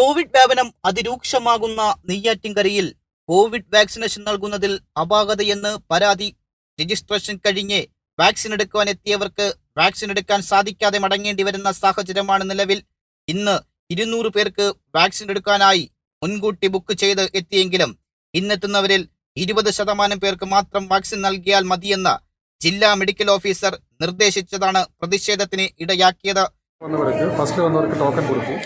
Covid വ്യാപനം അതിരൂക്ഷമാകുന്ന നെയ്യാറ്റിൻകരയിൽ Covid vaccination നൽകുന്നതിൽ അപാകതയെന്ന് പരാതി. രജിസ്ട്രേഷൻ കഴിഞ്ഞ് വാക്സിൻ എടുക്കുവാൻ എത്തിയവർക്ക് വാക്സിൻ എടുക്കാൻ സാധിക്കാതെ മടങ്ങേണ്ടി വരുന്ന സാഹചര്യമാണ് നിലവിൽ. ഇന്ന് ഇരുന്നൂറ് പേർക്ക് വാക്സിൻ എടുക്കാനായി മുൻകൂട്ടി ബുക്ക് ചെയ്ത് എത്തിയെങ്കിലും ഇന്നെത്തുന്നവരിൽ ഇരുപത് ശതമാനം പേർക്ക് മാത്രം വാക്സിൻ നൽകിയാൽ മതിയെന്ന് ജില്ലാ മെഡിക്കൽ ഓഫീസർ നിർദ്ദേശിച്ചതാണ് പ്രതിഷേധത്തിന് ഇടയാക്കിയത്. ഫസ്റ്റ് വന്നവർക്ക് ടോക്കൺ കൊടുത്തു.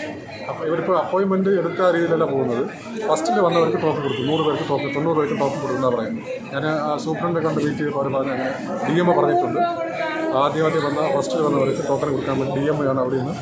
അപ്പോൾ ഇവരിപ്പോൾ അപ്പോയിൻമെന്റ് എടുത്ത രീതിയിലല്ല പോകുന്നത്. ഫസ്റ്റിൽ വന്നവർക്ക് ടോപ്പ് കൊടുത്തു. നൂറ് പേർക്ക് ടോപ്പ് തൊണ്ണൂറ് പേർക്ക് ടോക്ക് കൊടുക്കുന്നതാണ് പറയുന്നത്. ഞാൻ സൂപ്രണ്ടിനെ കണ്ട് മീറ്റ് ചെയ്തപ്പോൾ അവർ പറഞ്ഞ അങ്ങനെ ഡി എം പറഞ്ഞിട്ടുണ്ട്. ആദ്യമായിട്ട് വന്ന ഫസ്റ്റിൽ വന്നവർക്ക് ടോക്കൺ കൊടുക്കാൻ വേണ്ടി ഡി എം ആണ് അവിടെ നിന്ന്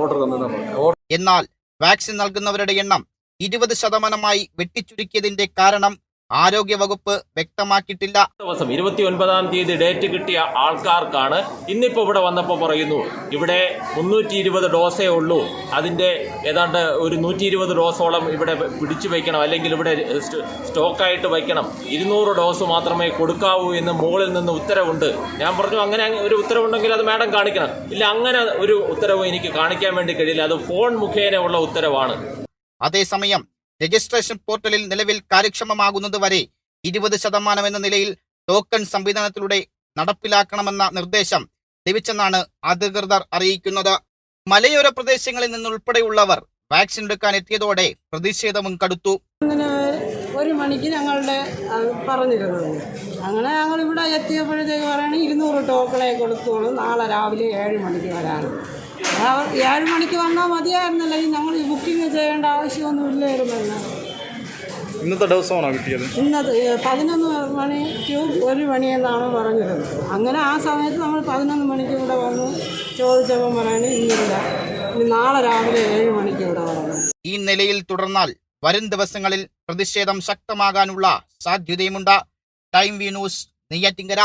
ഓർഡർ തന്നതെന്നാണ് പറഞ്ഞത് എന്നാൽ വാക്സിൻ നൽകുന്നവരുടെ എണ്ണം ഇരുപത് ശതമാനമായി വെട്ടിച്ചുരുക്കിയതിന്റെ കാരണം ആരോഗ്യവകുപ്പ് വ്യക്തമാക്കിയിട്ടില്ല. ദിവസം ഇരുപത്തി ഒൻപതാം തീയതി ഡേറ്റ് കിട്ടിയ ആൾക്കാർക്കാണ് ഇന്നിപ്പോ ഇവിടെ വന്നപ്പോൾ പറയുന്നു ഇവിടെ മുന്നൂറ്റി ഇരുപത് ഡോസേ ഉള്ളൂ. അതിന്റെ ഏതാണ്ട് ഒരു നൂറ്റി ഇരുപത് ഡോസോളം ഇവിടെ പിടിച്ചു വയ്ക്കണം അല്ലെങ്കിൽ ഇവിടെ സ്റ്റ- സ്റ്റോക്കായിട്ട് വയ്ക്കണം ഇരുന്നൂറ് ഡോസ് മാത്രമേ കൊടുക്കാവൂ എന്ന് മുകളിൽ നിന്ന് ഉത്തരവുണ്ട്. ഞാൻ പറഞ്ഞു അങ്ങനെ ഒരു ഉത്തരവുണ്ടെങ്കിൽ അത് മാഡം കാണിക്കണം. ഇല്ല അങ്ങനെ ഒരു ഉത്തരവ് എനിക്ക് കാണിക്കാൻ വേണ്ടി കഴിയില്ല. അത് ഫോൺ മുഖേന ഉള്ള ഉത്തരവാണ്. അതേസമയം രജിസ്ട്രേഷൻ പോർട്ടലിൽ നിലവിൽ കാര്യക്ഷമമാകുന്നത് വരെ ഇരുപത് ശതമാനം എന്ന നിലയിൽ ടോക്കൺ സംവിധാനത്തിലൂടെ നടപ്പിലാക്കണമെന്ന നിർദ്ദേശം ലഭിച്ചെന്നാണ് അധികൃതർ അറിയിക്കുന്നത്. മലയോര പ്രദേശങ്ങളിൽ നിന്നുൾപ്പെടെയുള്ളവർ വാക്സിൻ എടുക്കാൻ എത്തിയതോടെ പ്രതിഷേധവും കടുത്തു. ഒരു മണിക്ക് ഞങ്ങളുടെ പറഞ്ഞിരുന്നത്. അങ്ങനെ ഞങ്ങൾ ഇവിടെ എത്തിയപ്പോഴത്തേക്ക് പറയണ ഇരുന്നൂറ് ടോക്കളെ കൊടുത്തോളൂ. നാളെ രാവിലെ ഏഴ് മണിക്ക് വരാൻ. അവർ ഏഴ് മണിക്ക് വന്നാൽ മതിയായിരുന്നല്ലോ. ഈ ഞങ്ങൾ ഈ ബുക്കിംഗ് ചെയ്യേണ്ട ആവശ്യമൊന്നും ഇല്ലായിരുന്നല്ലോ. ഇന്നത്തെ ദിവസമാണോ കിട്ടിയത്? ഇന്നത്തെ പതിനൊന്ന് മണി ടു ഒരു മണിയെന്നാണ് പറഞ്ഞിരുന്നത്. അങ്ങനെ ആ സമയത്ത് നമ്മൾ പതിനൊന്ന് മണിക്ക് ഇവിടെ വന്നു. ചോദിച്ചപ്പോൾ പറയണേ ഇന്നില്ല. ഇനി നാളെ രാവിലെ ഏഴ് മണിക്ക് ഇവിടെ വരണം. ഈ നിലയിൽ തുടർന്നാൽ വരും ദിവസങ്ങളിൽ പ്രതിഷേധം ശക്തമാകാനുള്ള സാധ്യതയുമുണ്ട്. Time V news Neyyattinkara.